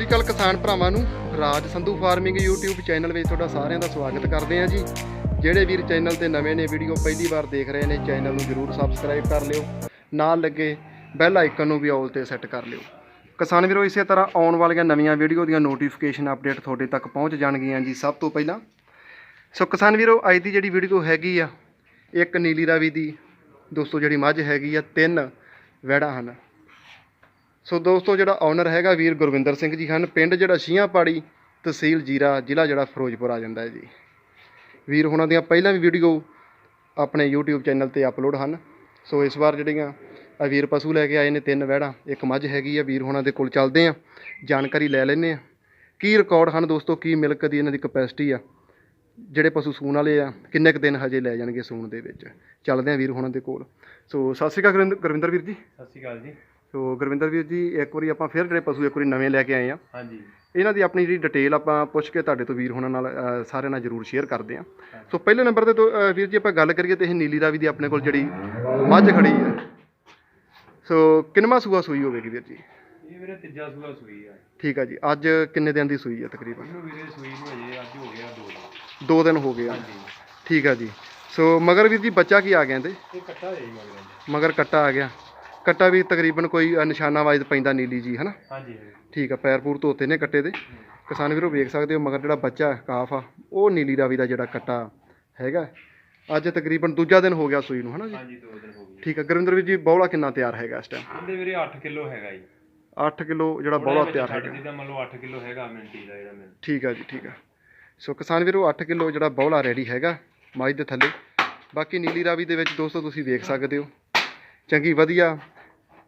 ਸਤਿ ਸ੍ਰੀ ਅਕਾਲ ਕਿਸਾਨ ਭਰਾਵਾਂ ਨੂੰ Raj Sandhu farming YouTube channel ਵਿੱਚ ਤੁਹਾਡਾ ਸਾਰਿਆਂ ਦਾ ਸਵਾਗਤ ਕਰਦੇ ਹਾਂ ਜੀ। ਜਿਹੜੇ ਵੀਰ ਚੈਨਲ ਤੇ ਨਵੇਂ ਨੇ, ਵੀਡੀਓ ਪਹਿਲੀ ਵਾਰ ਦੇਖ ਰਹੇ ਨੇ, ਚੈਨਲ ਨੂੰ ਜਰੂਰ ਸਬਸਕ੍ਰਾਈਬ ਕਰ ਲਿਓ। ਨਾਲ ਲੱਗੇ ਬੈਲ ਆਈਕਨ ਨੂੰ ਵੀ ਆਲ ਤੇ ਸੈੱਟ ਕਰ ਲਿਓ। ਕਿਸਾਨ ਵੀਰੋ, ਇਸੇ ਤਰ੍ਹਾਂ ਆਉਣ ਵਾਲੀਆਂ ਨਵੀਆਂ ਵੀਡੀਓ ਦੀਆਂ ਨੋਟੀਫਿਕੇਸ਼ਨ ਅਪਡੇਟ ਤੁਹਾਡੇ ਤੱਕ ਪਹੁੰਚ ਜਾਣਗੀਆਂ ਜੀ ਸਭ ਤੋਂ ਪਹਿਲਾਂ। ਸੋ ਕਿਸਾਨ ਵੀਰੋ, ਅੱਜ ਦੀ ਜਿਹੜੀ ਵੀਡੀਓ ਹੈਗੀ ਆ, ਇੱਕ ਨੀਲੀ ਰਾਵੀ ਦੀ, ਦੋਸਤੋ ਜਿਹੜੀ ਮੱਝ ਹੈਗੀ ਆ, ਤਿੰਨ ਵੈੜਾਂ ਹਨ। ਸੋ ਦੋਸਤੋ, ਜਿਹੜਾ ਓਨਰ ਹੈਗਾ ਵੀਰ ਗੁਰਵਿੰਦਰ ਸਿੰਘ ਜੀ ਹਨ, ਪਿੰਡ ਜਿਹੜਾ ਸ਼ੀਆਂ ਪਾੜੀ ਤਹਿਸੀਲ ਜੀਰਾ, ਜ਼ਿਲ੍ਹਾ ਜਿਹੜਾ ਫਿਰੋਜ਼ਪੁਰ ਆ ਜਾਂਦਾ ਹੈ ਜੀ। ਵੀਰ, ਹੁਣਾਂ ਦੀਆਂ ਪਹਿਲਾਂ ਵੀ ਵੀਡੀਓ ਆਪਣੇ YouTube ਚੈਨਲ ਤੇ ਅਪਲੋਡ ਹਨ। ਸੋ ਇਸ ਵਾਰ ਜਿਹੜੀਆਂ ਆ ਵੀਰ ਪਸ਼ੂ ਲੈ ਕੇ ਆਏ ਨੇ ਤਿੰਨ ਵਹਿੜਾਂ, ਇੱਕ ਮੱਝ ਹੈਗੀ ਆ, ਵੀਰ ਹੁਣਾਂ ਦੇ ਕੋਲ ਚੱਲਦੇ ਆ, ਜਾਣਕਾਰੀ ਲੈ ਲੈਂਦੇ ਆ। ਕੀ ਰਿਕਾਰਡ ਹਨ ਦੋਸਤੋ, ਕੀ ਮਿਲਕ ਦੀ ਇਹਨਾਂ ਦੀ ਕਪੈਸਿਟੀ ਆ? ਜਿਹੜੇ ਪਸ਼ੂ ਸੂਣ ਵਾਲੇ ਆ, ਕਿੰਨੇ ਕੁ ਦਿਨ ਹਜੇ ਲੈ ਜਾਣਗੇ ਸੂਣ ਦੇ ਵਿੱਚ? ਚੱਲਦੇ ਆ ਵੀਰ ਹੁਣਾਂ ਦੇ ਕੋਲ। ਸੋ ਸਤਿ ਸ਼੍ਰੀ ਅਕਾਲ ਗੁਰਵਿੰਦਰ- ਗੁਰਵਿੰਦਰ ਵੀਰ ਜੀ। ਸਤਿ ਸ਼੍ਰੀ ਅਕਾਲ ਜੀ। ਸੋ ਗੁਰਵਿੰਦਰ ਵੀਰ ਜੀ ਇੱਕ ਵਾਰੀ ਆਪਾਂ ਫਿਰ ਜਿਹੜੇ ਪਸ਼ੂ ਇੱਕ ਵਾਰੀ ਨਵੇਂ ਲੈ ਕੇ ਆਏ ਆ। ਹਾਂਜੀ। ਇਹਨਾਂ ਦੀ ਆਪਣੀ ਜਿਹੜੀ ਡਿਟੇਲ ਆਪਾਂ ਪੁੱਛ ਕੇ ਤੁਹਾਡੇ ਤੋਂ ਵੀਰ ਹੋਣਾ ਨਾਲ ਅ, ਸਾਰਿਆਂ ਨਾਲ ਜਰੂਰ ਸ਼ੇਅਰ ਕਰਦੇ ਆ। ਸੋ ਪਹਿਲੇ ਨੰਬਰ ਤੇ ਤੋਂ, ਅ, ਵੀਰ ਜੀ ਆਪਾਂ ਗੱਲ ਕਰੀਏ ਤੇ ਇਹ ਨੀਲੀ ਰਾਵੀ ਦੀ ਆਪਣੇ ਕੋਲ ਜਿਹੜੀ ਮੱਝ ਖੜੀ ਹੈ। ਸੋ ਕਿੰਨਵਾਂ ਸੂਆ ਸੂਈ ਹੋਵੇਗੀ ਵੀਰ ਜੀ? ਇਹ ਵੀਰੇ ਤੀਜਾ ਸੂਆ ਸੂਈ ਆ। ਠੀਕ ਆ ਜੀ ਅੱਜ ਕਿੰਨੇ ਦਿਨ ਦੀ ਸੂਈ ਹੈ ਤਕਰੀਬਨ? ਇਹਨੂੰ ਵੀਰੇ ਸੂਈ ਨੂੰ ਅਜੇ ਅੱਜ ਹੋ ਗਿਆ ਦੋ ਦਿਨ। ਦੋ ਦਿਨ ਹੋ ਗਏ ਆ। ਹਾਂਜੀ। ਠੀਕ ਆ ਜੀ। ਸੋ ਮਗਰ ਵੀਰ ਜੀ ਬੱਚਾ ਕੀ ਆ ਗਿਆ ਇਹਦੇ? ਇਹ ਕੱਟਾ ਹੈ ਜੀ ਮਗਰ। ਇਹਦੇ। ਮਗਰ ਕੱਟਾ ਆ ਗਿਆ। ਕੱਟਾ ਵੀ ਤਕਰੀਬਨ ਕੋਈ ਨਿਸ਼ਾਨਾ ਵਾਈਜ਼ ਪੈਂਦਾ ਨੀਲੀ ਜੀ ਹਨਾ? ਹਾਂਜੀ। ਠੀਕ ਆ ਪੈਰ ਪੂਰ ਧੋਤੇ ਨੇ ਕੱਟੇ ਦੇ। ਕਿਸਾਨ ਵੀਰੋ ਵੇਖ ਸਕਦੇ ਹੋ ਮਗਰ ਜਿਹੜਾ ਬੱਚਾ ਕਾਫ ਆ ਉਹ ਨੀਲੀ ਰਾਵੀ ਦਾ ਜਿਹੜਾ ਕੱਟਾ ਹੈਗਾ। ਅੱਜ ਤਕਰੀਬਨ ਦੂਜਾ ਦਿਨ ਹੋ ਗਿਆ ਸੂਈ ਨੂੰ ਹਨਾ ਜੀ? ਹਾਂਜੀ ਦੋ ਦਿਨ ਹੋ ਗਏ। ਠੀਕ ਆ ਗੁਰਵਿੰਦਰ ਵੀਰ ਜੀ ਬੌਲਾ ਕਿੰਨਾ ਤਿਆਰ ਹੈਗਾ ਇਸ ਟਾਈਮ ਇਹਦੇ ਵੀਰੇ 8 ਕਿਲੋ ਹੈਗਾ ਜੀ। 8 ਕਿਲੋ ਜਿਹੜਾ ਬੌਲਾ ਤਿਆਰ ਹੈਗਾ। ਜਿਹਦਾ ਮੰਨ ਲਓ 8 ਕਿਲੋ ਹੈਗਾ ਮਿੰਟੀ ਦਾ ਜਿਹੜਾ ਮਿੰਟ। ਠੀਕ ਆ ਜੀ ਠੀਕ ਆ। ਸੋ ਕਿਸਾਨ ਵੀਰੋ 8 ਕਿਲੋ ਜਿਹੜਾ ਬੌਲਾ ਰੈਡੀ ਹੈਗਾ ਮੱਝ ਦੇ ਥੱਲੇ। ਬਾਕੀ ਨੀਲੀ ਰਾਵੀ ਦੇ ਵਿੱਚ ਦੋਸਤੋ ਤੁਸੀਂ ਵੇਖ ਸਕਦੇ ਹੋ। ਚੰਗੀ, ਵਧੀਆ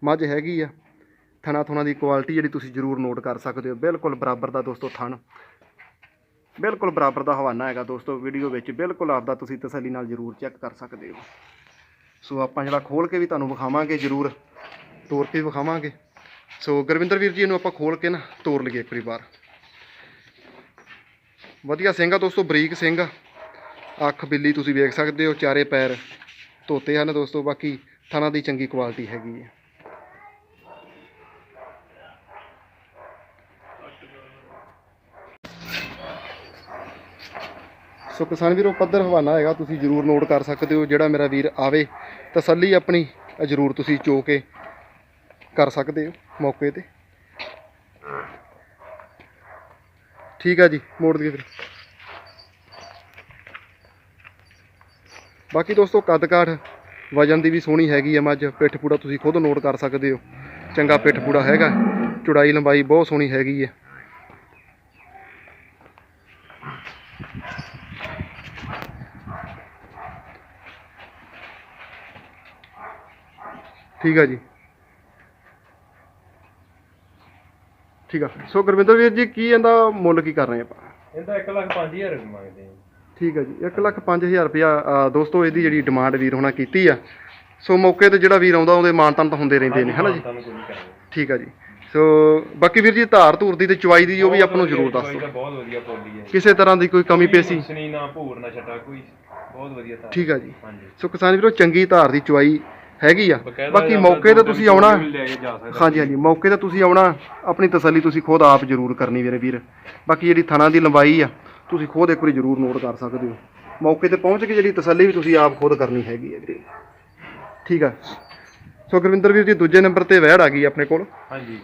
ਮੱਝ ਹੈਗੀ ਆ। ਥਣਾ ਥੁਣਾ ਦੀ ਕੁਆਲਿਟੀ ਜਿਹੜੀ ਤੁਸੀਂ ਜ਼ਰੂਰ ਨੋਟ ਕਰ ਸਕਦੇ ਹੋ। ਬਿਲਕੁਲ ਬਰਾਬਰ ਦਾ ਦੋਸਤੋ ਥਣ। ਬਿਲਕੁਲ ਬਰਾਬਰ ਦਾ ਹਵਾਨਾ ਹੈਗਾ ਦੋਸਤੋ ਵੀਡੀਓ ਵਿੱਚ। ਬਿਲਕੁਲ ਆਪਦਾ ਤੁਸੀਂ ਤਸੱਲੀ ਨਾਲ ਜ਼ਰੂਰ ਚੈੱਕ ਕਰ ਸਕਦੇ ਹੋ। ਸੋ ਆਪਾਂ ਜਿਹੜਾ ਖੋਲ ਕੇ ਵੀ ਤੁਹਾਨੂੰ ਵਿਖਾਵਾਂਗੇ ਜ਼ਰੂਰ। ਤੋਰ ਕੇ ਵਿਖਾਵਾਂਗੇ। ਸੋ ਗੁਰਵਿੰਦਰ ਵੀਰ ਜੀ, ਇਹਨੂੰ ਆਪਾਂ ਖੋਲ ਕੇ ਨਾ ਤੋਰ ਲਈਏ ਇੱਕ ਵਾਰੀ ਵਧੀਆ ਸਿੰਘ ਆ ਦੋਸਤੋ, ਬਰੀਕ ਸਿੰਘ। ਆ ਅੱਖ ਬਿੱਲੀ ਤੁਸੀਂ ਵੇਖ ਸਕਦੇ ਹੋ, ਚਾਰੇ ਪੈਰ ਧੋਤੇ ਹਨ ਦੋਸਤੋ। ਬਾਕੀ ਥਣਾ ਦੀ ਚੰਗੀ ਕੁਆਲਿਟੀ ਹੈਗੀ ਹੈ। ਸੋ ਕਿਸਾਨ ਵੀਰੋ, ਪੱਧਰ ਹਵਾਨਾ ਹੈਗਾ, ਤੁਸੀਂ ਜਰੂਰ ਨੋਟ ਕਰ ਸਕਦੇ ਹੋ, ਜਿਹੜਾ ਮੇਰਾ ਵੀਰ ਆਵੇ ਤਸੱਲੀ ਆਪਣੀ ਜਰੂਰ ਤੁਸੀਂ ਚੋ ਕੇ ਕਰ ਸਕਦੇ ਹੋ, ਮੌਕੇ ਤੇ। ਠੀਕ ਆ ਜੀ, ਮੋੜ ਦਈਏ ਫਿਰ। ਬਾਕੀ ਦੋਸਤੋ, ਕੱਦ ਕਾਠ ਵਜਨ ਦੀ ਵੀ ਸੋਹਣੀ ਹੈਗੀ ਆ ਮੱਝ, ਪਿੱਠ ਪੂੜਾ ਤੁਸੀਂ ਖੁਦ ਨੋਟ ਕਰ ਸਕਦੇ ਹੋ। ਚੰਗਾ ਪਿੱਠ ਪੂੜਾ ਹੈਗਾ, ਚੁੜਾਈ ਲੰਬਾਈ ਬਹੁਤ ਸੋਹਣੀ ਹੈਗੀ ਹੈ ਠੀਕ ਆ ਜੀ। ਠੀਕ ਆ। ਸੋ ਗੁਰਵਿੰਦਰ ਵੀਰ ਜੀ, ਕੀ ਇਹਦਾ ਮੁੱਲ ਕੀ ਕਰ ਰਹੇ ਆਪਾਂ? ਇਹਦਾ 1 ਲੱਖ 5000 ਰੁਪਏ ਮੰਗਦੇ ਆ ਠੀਕ ਹੈ ਜੀ 1 ਲੱਖ 5000 ਰੁਪਇਆ ਦੋਸਤੋ ਇਹਦੀ ਜਿਹੜੀ ਡਿਮਾਂਡ ਵੀਰ ਹੋਣਾ ਕੀਤੀ ਆ। ਸੋ ਮੌਕੇ ਤੇ ਜਿਹੜਾ ਵੀਰ ਆਉਂਦਾ ਉਹਦੇ ਮਾਨਤਨ ਤਾਂ ਹੁੰਦੇ ਰਹਿੰਦੇ ਨੇ ਹਨਾ ਜੀ? ਠੀਕ ਆ ਜੀ। ਸੋ ਬਾਕੀ ਵੀਰ ਜੀ ਧਾਰ ਧੂਰ ਦੀ ਤੇ ਚੁਆਈ ਦੀ ਉਹ ਵੀ ਆਪਾਂ ਨੂੰ ਜ਼ਰੂਰ ਦੱਸ ਦਿਓ। ਤਾਂ ਬਹੁਤ ਵਧੀਆ ਪੋਲੀ ਹੈ ਕਿਸੇ ਤਰ੍ਹਾਂ ਦੀ ਕੋਈ ਕਮੀ ਪੇਸੀ? ਕੁਛ ਨੀ ਨਾ ਭੂਰ ਨਾ ਛਟਾ ਕੋਈ। ਬਹੁਤ ਵਧੀਆ ਤਾਂ ਠੀਕ ਆ ਜੀ। ਸੋ ਕਿਸਾਨ ਵੀਰੋ ਚੰਗੀ ਧਾਰ ਦੀ ਚੁਆਈ ਹੈਗੀ ਆ। ਬਾਕੀ ਮੌਕੇ ਤੇ ਤੁਸੀਂ ਆਉਣਾ। ਹਾਂਜੀ ਹਾਂਜੀ। ਮੌਕੇ ਤੇ ਤੁਸੀਂ ਆਉਣਾ ਆਪਣੀ ਤਸੱਲੀ ਤੁਸੀਂ ਖੁਦ ਆਪ ਜ਼ਰੂਰ ਕਰਨੀ ਵੀਰੇ ਵੀਰ। ਬਾਕੀ ਜਿਹੜੀ ਥਣਾ ਦੀ ਲੰਬਾਈ ਆ ਤੁਸੀਂ ਖੁਦ ਇੱਕ ਵਾਰੀ ਜ਼ਰੂਰ ਨੋਟ ਕਰ ਸਕਦੇ ਹੋ। ਮੌਕੇ ਤੇ ਪਹੁੰਚ ਕੇ ਜਿਹੜੀ ਤਸੱਲੀ ਵੀ ਤੁਸੀਂ ਆਪ ਖੁਦ ਕਰਨੀ ਹੈਗੀ ਹੈ ਵੀਰੇ। ਠੀਕ ਆ। ਸੋ ਗੁਰਵਿੰਦਰ ਵੀਰ ਜੀ ਦੂਜੇ ਨੰਬਰ ਤੇ ਵਹਿੜ ਆ ਗਈ ਆਪਣੇ ਕੋਲ। ਹਾਂਜੀ।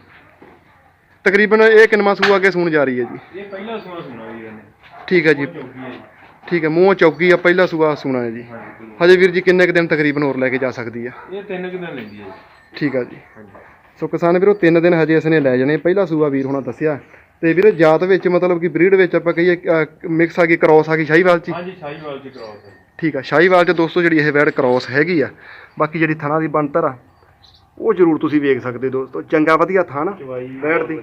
ਤਕਰੀਬਨ ਇਹ ਕਿੰਨਵਾਂ ਸੂਆ ਅੱਗੇ ਸੂਣ ਜਾ ਰਹੀ ਹੈ ਜੀ? ਇਹ ਪਹਿਲਾ ਸੂਆ ਸੁਣਾ ਵੀਰ ਨੇ ਠੀਕ ਹੈ ਜੀ। ਜੀ। ਠੀਕ ਹੈ ਮੂੰਹ ਚੌਕੀ ਆ ਪਹਿਲਾ ਸੂਆ ਸੂਣਾ ਹੈ ਜੀ। ਹਾਂਜੀ ਵੀਰ ਜੀ ਕਿੰਨੇ ਕੁ ਦਿਨ ਤਕਰੀਬਨ ਹੋਰ ਲੈ ਕੇ ਜਾ ਸਕਦੀ ਆ? ਇਹ ਤਿੰਨ ਕੁ ਦਿਨ ਲੈਂਦੀ ਹੈ ਜੀ। ਠੀਕ ਆ ਜੀ। ਸੋ ਕਿਸਾਨ ਵੀਰੋ ਤਿੰਨ ਦਿਨ ਹਜੇ ਇਸਨੇ ਲੈ ਜਾਣੇ। ਪਹਿਲਾ ਸੂਆ ਵੀਰ ਹੁਣਾਂ ਦੱਸਿਆ ਤੇ ਵੀਰੇ ਜਾਤ ਵਿੱਚ ਮਤਲਬ ਕਿ ਬਰੀਡ ਵਿੱਚ ਆਪਾਂ ਕਹੀਏ ਮਿਕਸ ਆ ਗਈ ਕ੍ਰੋਸ ਆ ਗਈ ਸ਼ਾਹੀਵਾਲ ਚ ਹੀ। ਹਾਂਜੀ ਸ਼ਾਹੀਵਾਲ ਦੀ ਕਰਾਓ ਸਰ ਠੀਕ ਆ ਸ਼ਾਹੀਵਾਲ ਚ ਦੋਸਤੋ ਜਿਹੜੀ ਇਹ ਵੈੜ ਕ੍ਰੋਸ ਹੈਗੀ ਆ ਬਾਕੀ ਜਿਹੜੀ ਥਣਾ ਦੀ ਬਣਤਰ ਆ ਉਹ ਜ਼ਰੂਰ ਤੁਸੀਂ ਵੇਖ ਸਕਦੇ ਦੋਸਤੋ ਚੰਗਾ ਵਧੀਆ ਥਣ ਚਵਾਈ ਬੈਠ ਦੀ।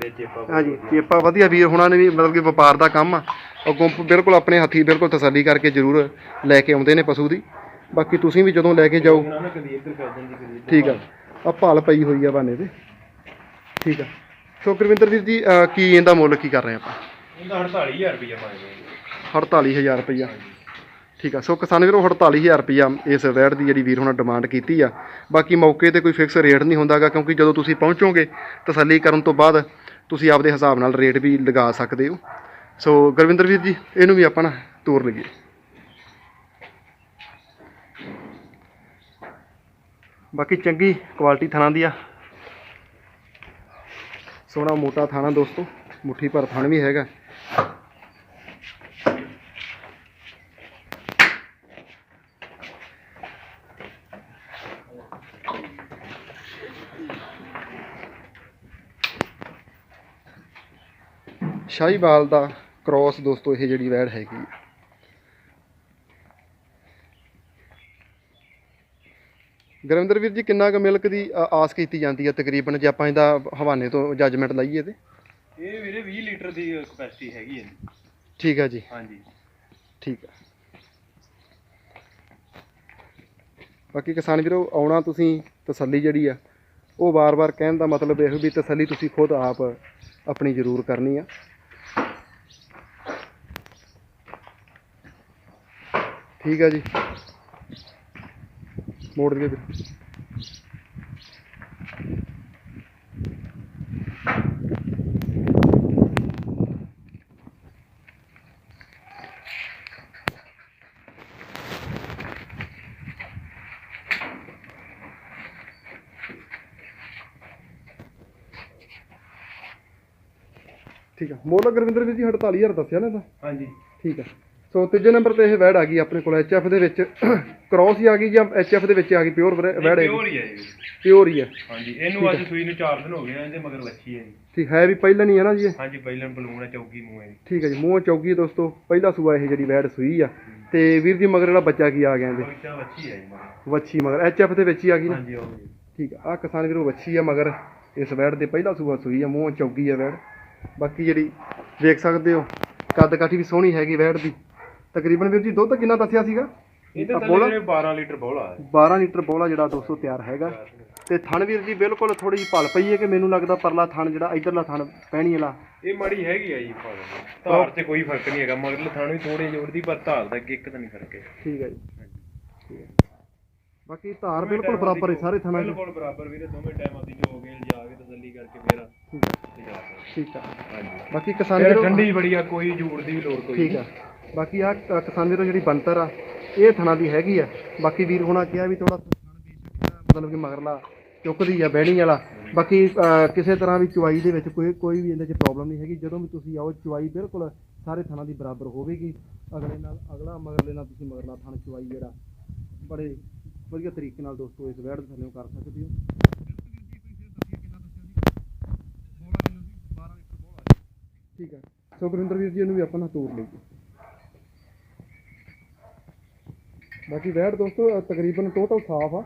ਹਾਂਜੀ। ਚੇਪਾ ਵਧੀਆ ਵੀਰ ਹੁਣਾਂ ਨੇ ਵੀ ਮਤਲਬ ਕਿ ਵਪਾਰ ਦਾ ਕੰਮ ਆ। ਅੱਗੋਂ ਬਿਲਕੁਲ ਆਪਣੇ ਹੱਥੀ ਬਿਲਕੁਲ ਤਸੱਲੀ ਕਰਕੇ ਜ਼ਰੂਰ ਲੈ ਕੇ ਆਉਂਦੇ ਨੇ ਪਸ਼ੂ ਦੀ। ਬਾਕੀ ਤੁਸੀਂ ਵੀ ਜਦੋਂ ਲੈ ਕੇ ਜਾਓ। ਨੇ ਠੀਕ ਆ ਆ ਭਾਲ ਪਈ ਹੋਈ ਆ ਬਾਨੇ ਤੇ। ਠੀਕ ਆ। ਸੋ ਗੁਰਵਿੰਦਰ ਵੀਰ ਜੀ ਅਹ ਕੀ ਇਹਦਾ ਮੁੱਲ ਕੀ ਕਰ ਰਹੇ ਆਪਾਂ? ਇਹਦਾ 48000 ਰੁਪਏ ਮੰਗਦੇ ਆ 48000 ਰੁਪਈਆ। ਠੀਕ ਆ ਸੋ ਕਿਸਾਨ ਵੀਰੋ 48000 ਰੁਪਈਆ ਇਸ ਵੈੜ ਦੀ ਜਿਹੜੀ ਵੀਰ ਹੁਣਾਂ ਡਿਮਾਂਡ ਕੀਤੀ ਆ। ਬਾਕੀ ਮੌਕੇ ਤੇ ਕੋਈ ਫਿਕਸ ਰੇਟ ਨਹੀਂ ਹੁੰਦਾਗਾ ਕਿਉਂਕਿ ਜਦੋਂ ਤੁਸੀਂ ਪਹੁੰਚੋਗੇ ਤਸੱਲੀ ਕਰਨ ਤੋਂ ਬਾਅਦ ਤੁਸੀਂ ਆਪਦੇ ਹਿਸਾਬ ਨਾਲ ਰੇਟ ਵੀ ਲਗਾ ਸਕਦੇ ਹੋ। ਸੋ ਗੁਰਵਿੰਦਰ ਵੀਰ ਜੀ ਇਹਨੂੰ ਵੀ ਆਪਾਂ ਨਾ ਤੋਰ ਲਈਏ। ਬਾਕੀ ਚੰਗੀ ਕੁਆਲਿਟੀ ਥਾਣਾ ਦੀ ਆ। ਸੋਹਣਾ ਮੋਟਾ ਥਾਣਾ ਦੋਸਤੋ, ਮੁੱਠੀ ਭਰ ਥਣ ਵੀ ਹੈਗਾ। ਸ਼ਾਹੀਵਾਲ ਦਾ ਕ੍ਰੋਸ ਦੋਸਤੋ, ਇਹ ਜਿਹੜੀ ਵੈੜ ਹੈਗੀ ਗੁਰਵਿੰਦਰ ਵੀਰ ਜੀ ਕਿੰਨਾ ਕੁ ਮਿਲਕ ਦੀ ਅ, ਆਸ ਕੀਤੀ ਜਾਂਦੀ ਹੈ ਤਕਰੀਬਨ ਜੇ ਆਪਾਂ ਇਹਦਾ ਹਵਾਨੇ ਤੋਂ ਜੱਜਮੈਂਟ ਲਈਏ ਤੇ ਇਹ ਵੀਰੇ 20 ਲੀਟਰ ਦੀ ਕਪੈਸਿਟੀ ਹੈਗੀ ਹੈ ਠੀਕ ਹੈ ਜੀ। ਹਾਂਜੀ। ਠੀਕ ਹੈ। ਬਾਕੀ ਕਿਸਾਨ ਵੀਰੋ ਆਉਣਾ ਤੁਸੀਂ ਤਸੱਲੀ ਜਿਹੜੀ ਆ ਉਹ ਵਾਰ-ਵਾਰ ਕਹਿਣ ਦਾ ਮਤਲਬ ਇਹ ਵੀ ਤਸੱਲੀ ਤੁਸੀਂ ਖੁਦ ਆਪ ਆਪਣੀ ਜ਼ਰੂਰ ਕਰਨੀ ਆ। ਠੀਕ ਹੈ ਜੀ। ਮੋੜ ਦੇ। ਵੀਰ ਠੀਕ ਆ। ਮੁੱਲ ਗੁਰਵਿੰਦਰ ਵੀਰ ਜੀ 48000 ਦੱਸਿਆ ਨਾ ਇਹਦਾ? ਹਾਂਜੀ। ਠੀਕ ਆ। ਸੋ ਤੀਜੇ ਨੰਬਰ ਤੇ ਇਹ ਵੈੜ ਆ ਗਈ ਆਪਣੇ ਕੋਲ ਐਚਐਫ ਦੇ ਵਿੱਚ। ਕ੍ਰੋਸ ਹੀ ਆ ਗਈ ਜਾਂ ਐਚਐਫ ਦੇ ਵਿੱਚ ਆ ਗਈ ਪਿਓਰ ਵੈੜ ਹੈ ਪਿਓਰ ਹੀ ਹੈ ਪਿਓਰ ਹੀ ਆ ਹਾਂਜੀ ਇਹਨੂੰ ਅੱਜ ਸੂਈ ਨੂੰ 4 ਦਿਨ ਹੋ ਗਏ ਆ ਇਹਦੇ ਮਗਰ ਵੱਛੀ ਹੈ ਜੀ। ਠੀਕ ਹੈ ਵੀ ਪਹਿਲਾਂ ਨਹੀਂ ਹੈ ਨਾ ਜੀ ਇਹ? ਹਾਂਜੀ ਪਹਿਲਾਂ ਬਲੂਨ ਹੈ ਚੌਕੀ ਮੂੰਹ ਹੈ ਠੀਕ ਹੈ ਜੀ ਮੂੰਹ ਚੌਗੀ ਦੋਸਤੋ। ਪਹਿਲਾ ਸੂਆ ਇਹ ਜਿਹੜੀ ਵੈੜ ਸੂਈ ਆ। ਤੇ ਵੀਰ ਜੀ ਮਗਰ ਜਿਹੜਾ ਬੱਚਾ ਕੀ ਆ ਗਿਆ ਇਹਦੇ? ਬੱਚਾ ਵੱਛੀ ਹੈ ਜੀ ਮਗਰ। ਵੱਛੀ ਮਗਰ ਐਚਐਫ ਦੇ ਵਿੱਚ ਹੀ ਆ ਗਈ ਨਾ? ਹਾਂਜੀ ਉਹ ਜੀ ਠੀਕ ਆ ਆਹ ਕਿਸਾਨ ਵੀਰੋ ਵੱਛੀ ਆ ਮਗਰ। ਇਸ ਵੈੜ ਦੇ ਪਹਿਲਾ ਸੂਆ ਸੂਈ ਆ ਮੂੰਹ ਚੌਗੀ ਆ ਵੈੜ। ਬਾਕੀ ਜਿਹੜੀ ਵੇਖ ਸਕਦੇ ਹੋ ਕੱਦ ਕਾਠੀ ਵੀ ਸੋਹਣੀ ਹੈਗੀ ਵੈੜ ਦੀ। ਤਕਰੀਬਨ ਵੀਰ ਜੀ ਦੁੱਧ ਕਿੰਨਾ ਦੱਸਿਆ ਸੀਗਾ? ਇਹਦੇ ਤਾਂ ਬੋਲਾ? 12 ਲੀਟਰ ਬੋਲਾ ਹੈ। 12 ਲੀਟਰ ਬੋਲਾ ਜਿਹੜਾ 200 ਤਿਆਰ ਹੈਗਾ। ਤੇ ਥਣ ਵੀਰ ਜੀ ਬਿਲਕੁਲ ਥੋੜੀ ਜਿਹੀ ਭਲ ਪਈ ਹੈ ਕਿ ਮੈਨੂੰ ਲੱਗਦਾ ਪਰਲਾ ਥਣ ਜਿਹੜਾ ਇਧਰਲਾ ਥਣ ਪਹਿਣੀ ਵਾਲਾ ਇਹ ਮਾੜੀ ਹੈਗੀ ਆ ਜੀ ਫਲ ਧਾਰ ਤੇ ਕੋਈ ਫ਼ਰਕ ਨਹੀਂ ਹੈਗਾ ਮਗਰ ਥਾਣੋਂ ਹੀ ਥੋੜੀ ਜੋੜਦੀ ਪਰ ਧਾਰ ਦਾ ਇੱਕ ਤਾਂ ਨਹੀਂ ਫ਼ਰਕ ਹੈ। ਠੀਕ ਹੈ ਜੀ। ਠੀਕ ਹੈ ਬਾਕੀ ਧਾਰ ਬਿਲਕੁਲ ਬਰਾਬਰ ਹੈ ਸਾਰੇ ਥਣਾਂ 'ਚ ਬਿਲਕੁਲ ਬਰਾਬਰ ਵੀਰੇ ਦੋਵੇਂ ਟਾਈਮਾਂ ਦੀ ਜੋ ਹੋ ਗਏ ਜਾ ਕੇ ਤਸੱਲੀ ਕਰਕੇ ਫੇਰ ਠੀਕ ਹੈ, ਸਕਦੇ। ਠੀਕ ਹਾਂਜੀ। ਬਾਕੀ ਕਿਸਾਨ ਵੀਰੋ ਠੰਡੀ ਬੜੀ ਆ ਕੋਈ ਜੂੜ ਦੀ ਵੀ ਲੋੜ ਕੋਈ ਠੀਕ ਆ ਬਾਕੀ ਆ ਕਿਸਾਨ ਵੀਰੋ ਜਿਹੜੀ ਬੰਤਰ ਆ, ਇਹ ਥਣਾ ਦੀ ਹੈਗੀ ਆ। ਬਾਕੀ ਵੀਰ ਹੋਣਾ ਕਿਹਾ ਵੀ ਥੋੜਾ ਮਤਲਬ ਕਿ ਮਗਰਲਾ ਚੁੱਕਦੀ ਆ, ਬਹਿਣੀ ਵਾਲਾ। ਬਾਕੀ ਕਿਸੇ ਤਰ੍ਹਾਂ ਵੀ ਚੁਆਈ ਦੇ ਵਿੱਚ ਕੋਈ ਕੋਈ ਵੀ ਇਹਦੇ 'ਚ ਪ੍ਰੋਬਲਮ ਨਹੀਂ ਹੈਗੀ। ਜਦੋਂ ਵੀ ਤੁਸੀਂ ਆਓ, ਚੁਆਈ ਬਿਲਕੁਲ ਸਾਰੇ ਥਣਾ ਦੀ ਬਰਾਬਰ ਹੋਵੇਗੀ। ਅਗਲੇ ਨਾਲ, ਅਗਲਾ ਮਗਰਲੇ ਨਾਲ ਤੁਸੀਂ ਮਗਰਲਾ ਥਣ ਚੁਆਈ ਜਿਹੜਾ, ਬੜੇ ਵਧੀਆ ਤਰੀਕੇ ਨਾਲ ਦੋਸਤੋ ਇਸ ਵੈੜ ਦੇ ਥੱਲੇ ਕਰ ਸਕਦੇ ਹੋ। ਠੀਕ ਹੈ ਸੋ ਗੁਰਿੰਦਰ ਵੀਰ ਜੀ, ਇਹਨੂੰ ਵੀ ਆਪਾਂ ਨਾ ਤੋੜ ਲਈਏ। ਬਾਕੀ ਵੈੜ ਦੋਸਤੋ ਤਕਰੀਬਨ ਟੋਟਲ ਸਾਫ਼ ਆ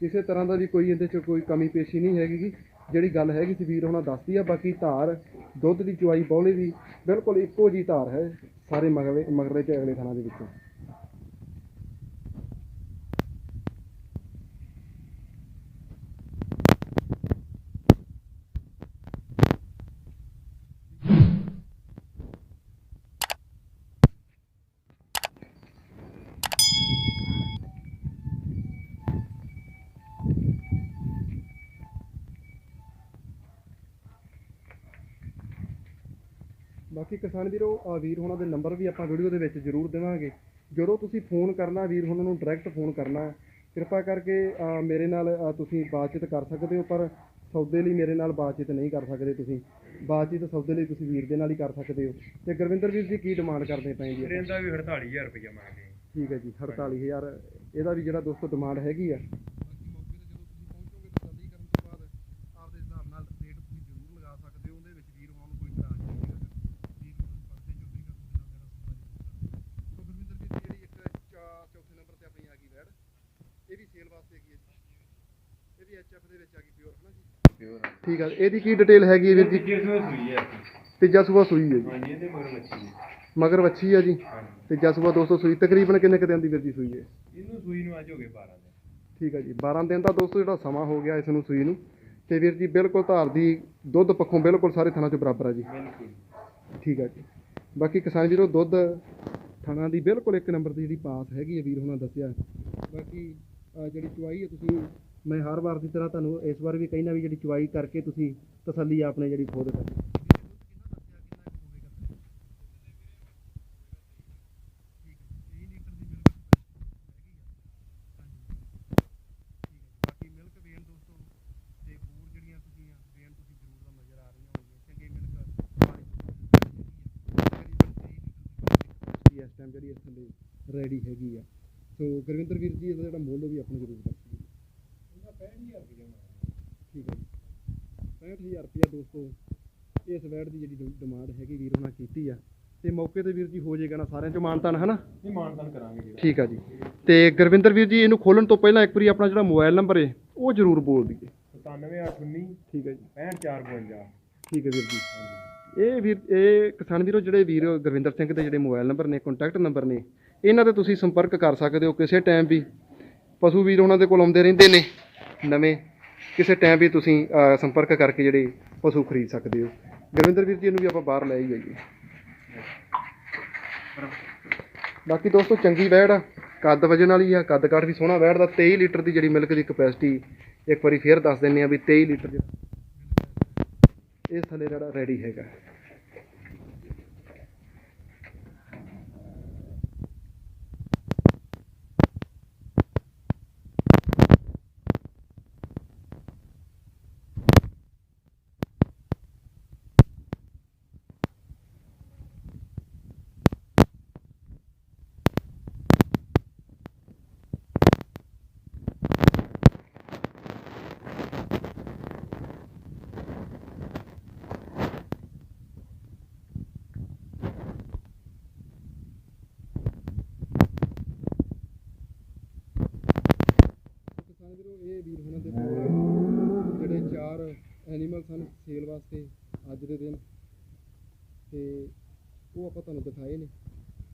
ਕਿਸੇ ਤਰ੍ਹਾਂ ਦਾ ਵੀ ਕੋਈ ਇਹਦੇ ਚ ਕੋਈ ਕਮੀ ਪੇਸ਼ੀ ਨਹੀਂ ਹੈਗੀ ਗੀ। ਜਿਹੜੀ ਗੱਲ ਹੈਗੀ ਸੀ, ਵੀਰ ਹੁਣਾਂ ਦੱਸਦੀ ਆ, ਬਾਕੀ ਧਾਰ, ਦੁੱਧ ਦੀ ਚੁਆਈ, ਬੌਲੇ ਦੀ ਬਿਲਕੁਲ ਇੱਕੋ ਜੀ ਧਾਰ ਹੈ ਸਾਰੇ ਮਗਰੇ ਮਗਰੇ ਤੇ ਅਗਲੇ ਥਾਣਾ ਦੇ ਵਿੱਚੋਂ ਬਾਕੀ ਕਿਸਾਨ ਵੀਰੋ ਅ, ਵੀਰ ਹੋਣਾ ਦੇ ਨੰਬਰ ਵੀ ਆਪਾਂ ਵੀਡੀਓ ਦੇ ਵਿੱਚ ਜ਼ਰੂਰ ਦੇਵਾਂਗੇ। ਜਦੋਂ ਤੁਸੀਂ ਫੋਨ ਕਰਨਾ ਵੀਰ ਹੋਣਾ ਨੂੰ ਡਾਇਰੈਕਟ ਫੋਨ ਕਰਨਾ ਕਿਰਪਾ ਕਰਕੇ ਅ, ਮੇਰੇ ਨਾਲ ਅ, ਤੁਸੀਂ ਬਾਤਚੀਤ ਕਰ ਸਕਦੇ ਹੋ ਪਰ ਸੌਦੇ ਲਈ ਮੇਰੇ ਨਾਲ ਬਾਤਚੀਤ ਨਹੀਂ ਕਰ ਸਕਦੇ ਤੁਸੀਂ। ਬਾਤਚੀਤ ਸੌਦੇ ਲਈ ਤੁਸੀਂ ਵੀਰ ਦੇ ਨਾਲ ਹੀ ਕਰ ਸਕਦੇ ਹੋ। ਤੇ ਗੁਰਵਿੰਦਰ ਵੀਰ ਜੀ ਕੀ ਡਿਮਾਂਡ ਕਰਦੇ ਪਏ ਜੀ? ਇਹਦਾ ਵੀ 48000 ਰੁਪਇਆ ਮੰਗਦੇ। ਠੀਕ ਹੈ ਜੀ 48000 ਇਹਦਾ ਵੀ ਜਿਹੜਾ ਦੋਸਤੋ ਡਿਮਾਂਡ ਹੈਗੀ ਆ ਇਹ ਵੀ ਸੇਲ ਵਾਸਤੇ ਹੈਗੀ ਹੈ ਜੀ ਇਹ ਵੀ ਐਚਐਫ ਦੇ ਵਿੱਚ ਆ ਗਈ ਪਿਓਰ ਹਨਾ ਜੀ? ਪਿਓਰ ਠੀਕ ਹੈ ਇਹਦੀ ਕੀ ਡਿਟੇਲ ਹੈਗੀ ਹੈ ਵੀਰ ਜੀ? ਤੀਜੇ ਸੂਏ ਸੂਈ ਹੈ ਤੀਜਾ ਸੂਆ ਸੂਈ ਹੈ ਜੀ। ਹਾਂਜੀ ਇਹਦੇ ਮਗਰ ਮੱਛੀ ਹੈ ਮਗਰ ਵੱਛੀ ਹੈ ਜੀ। ਹਾਂਜੀ। ਤੀਜਾ ਸੂਆ 200 ਸੂਈ। ਤਕਰੀਬਨ ਕਿੰਨੇ ਕੁ ਦਿਨ ਦੀ ਵੀਰ ਜੀ ਸੂਈ ਹੈ? ਇਹਨੂੰ ਸੂਈ ਨੂੰ ਅੱਜ ਹੋ ਗਏ 12 ਦਿਨ। ਠੀਕ ਹੈ ਜੀ 12 ਦਿਨ ਦਾ ਦੋਸਤੋ ਜਿਹੜਾ ਸਮਾਂ ਹੋ ਗਿਆ ਇਸ ਨੂੰ ਸੂਈ ਨੂੰ। ਤੇ ਵੀਰ ਜੀ ਬਿਲਕੁਲ ਧਾਰ ਦੀ ਦੁੱਧ ਪੱਖੋਂ ਬਿਲਕੁਲ ਸਾਰੇ ਥਣਾਂ 'ਚ ਬਰਾਬਰ ਹੈ ਜੀ। ਬਿਲਕੁਲ ਠੀਕ ਹੈ ਜੀ। ਬਾਕੀ ਕਿਸਾਨ ਵੀਰੋ ਦੁੱਧ ਥਣਾਂ ਦੀ ਬਿਲਕੁਲ ਇੱਕ ਨੰਬਰ ਦੀ ਜਿਹੜੀ ਪਾਸ ਹੈਗੀ ਹੈ ਵੀਰ ਹੁਣਾਂ ਦੱਸਿਆ। ਬਾਕੀ ਅਹ ਜਿਹੜੀ ਚੁਆਈ ਹੈ ਤੁਸੀਂ ਮੈਂ ਹਰ ਵਾਰ ਦੀ ਤਰ੍ਹਾਂ ਤੁਹਾਨੂੰ ਇਸ ਵਾਰ ਵੀ ਕਹਿਣਾ ਵੀ ਜਿਹੜੀ ਚੁਆਈ ਕਰਕੇ ਤੁਸੀਂ ਤਸੱਲੀ ਆਪਣੇ ਜਿਹੜੀ ਖੁਦ ਕਰਨੀ ਬਾਕੀ ਮਿਲਕ ਤੁਸੀਂ ਵੇਨ ਇਸ ਟਾਈਮ ਜਿਹੜੀ ਇਸ ਥੱਲੇ ਰੈਡੀ ਹੈਗੀ ਆ। ਸੋ ਗੁਰਵਿੰਦਰ ਵੀਰ ਜੀ, ਇਹਦਾ ਜਿਹੜਾ ਮੁੱਲ ਉਹ ਵੀ ਆਪਣੇ ਜ਼ਰੂਰ ਦੱਸ। ਠੀਕ ਹੈ ਜੀ। 65000 ਰੁਪਇਆ ਦੋਸਤੋ ਇਸ ਵੈਟ ਦੀ ਜਿਹੜੀ ਡਿਮਾਂਡ ਹੈਗੀ ਵੀਰ ਉਹਨਾਂ ਕੀਤੀ ਆ। ਤੇ ਮੌਕੇ ਤੇ ਵੀਰ ਜੀ ਹੋ ਜਾਏਗਾ ਨਾ ਸਾਰਿਆਂ ਚੋਂ ਮਾਨਤਾਨ ਹਨਾ? ਨਹੀਂ ਮਾਨਤਾਨ ਕਰਾਂਗੇ ਜੀ। ਠੀਕ ਆ ਜੀ। ਤੇ ਗੁਰਵਿੰਦਰ ਵੀਰ ਜੀ ਇਹਨੂੰ ਖੋਲਣ ਤੋਂ ਪਹਿਲਾਂ ਇੱਕ ਵਾਰੀ ਆਪਣਾ ਜਿਹੜਾ ਮੋਬਾਈਲ ਨੰਬਰ ਹੈ ਉਹ ਜ਼ਰੂਰ ਬੋਲ ਦਈਏ। 97819 ਠੀਕ ਹੈ ਜੀ। 6452 ਠੀਕ ਹੈ ਵੀਰ ਜੀ। ਇਹ ਵੀਰ ਇਹ ਕਿਸਾਨ ਵੀਰੋ ਜਿਹੜੇ ਵੀਰ ਗੁਰਵਿੰਦਰ ਸਿੰਘ ਦੇ ਜਿਹੜੇ ਮੋਬਾਈਲ ਨੰਬਰ ਨੇ ਕੰਟੈਕਟ ਨੰਬਰ ਨੇ ਇਹਨਾਂ ਤੇ ਤੁਸੀਂ ਸੰਪਰਕ ਕਰ ਸਕਦੇ ਹੋ ਕਿਸੇ ਟਾਈਮ ਵੀ। ਪਸ਼ੂ ਵੀਰ ਉਹਨਾਂ ਦੇ ਕੋਲ ਆਉਂਦੇ ਰਹਿੰਦੇ ਨੇ। ਨਵੇਂ ਕਿਸੇ ਟਾਈਮ ਵੀ ਤੁਸੀਂ ਸੰਪਰਕ ਕਰਕੇ ਜਿਹੜੇ ਪਸ਼ੂ ਖਰੀਦ ਸਕਦੇ ਹੋ। ਗੁਰਵਿੰਦਰ ਵੀਰ ਜੀ ਨੂੰ ਵੀ ਆਪਾਂ ਬਾਹਰ ਲੈ ਹੀ ਜਾਈਏ। ਬਾਕੀ ਦੋਸਤੋ, ਚੰਗੀ ਵੈੜ ਆ। ਕੱਦ ਵਜਨ ਵਾਲੀ ਆ, ਕੱਦ ਕਾਠ ਵੀ ਸੋਹਣਾ ਵੈੜ ਦਾ। 23 ਲੀਟਰ ਦੀ ਜਿਹੜੀ ਮਿਲਕ ਦੀ ਕਪੈਸਿਟੀ ਇੱਕ ਵਾਰੀ ਫੇਰ ਦੱਸ ਦਿੰਨੇ ਆ ਵੀ 23 ਲੀਟਰ ਜਿਹੜਾ ਇਹ ਥੱਲੇ ਜਿਹੜਾ ਰੈਡੀ ਹੈਗਾ ਕਿਸਾਨ ਵੀਰੋ ਇਹ ਵੀਰ ਹੁਣਾਂ ਦੇ ਕੋਲ ਜਿਹੜੇ ਚਾਰ ਐਨੀਮਲ ਸਨ ਸੇਲ ਅੱਜ ਦੇ ਦਿਨ ਤੇ ਉਹ ਆਪਾਂ ਤੁਹਾਨੂੰ ਦਿਖਾਏ ਨੇ।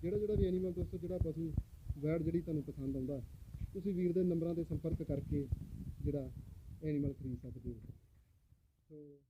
ਜਿਹੜਾ ਜਿਹੜਾ ਵੀ ਐਨੀਮਲ ਦੋਸਤੋ, ਜਿਹੜਾ ਪਸ਼ੂ, ਵੈੜ ਜਿਹੜੀ ਤੁਹਾਨੂੰ ਪਸੰਦ ਆਉਂਦਾ, ਤੁਸੀਂ ਵੀਰ ਦੇ ਨੰਬਰਾਂ ਤੇ ਸੰਪਰਕ ਕਰਕੇ ਜਿਹੜਾ ਐਨੀਮਲ ਖਰੀਦ ਸਕਦੇ ਹੋ। ਸੋ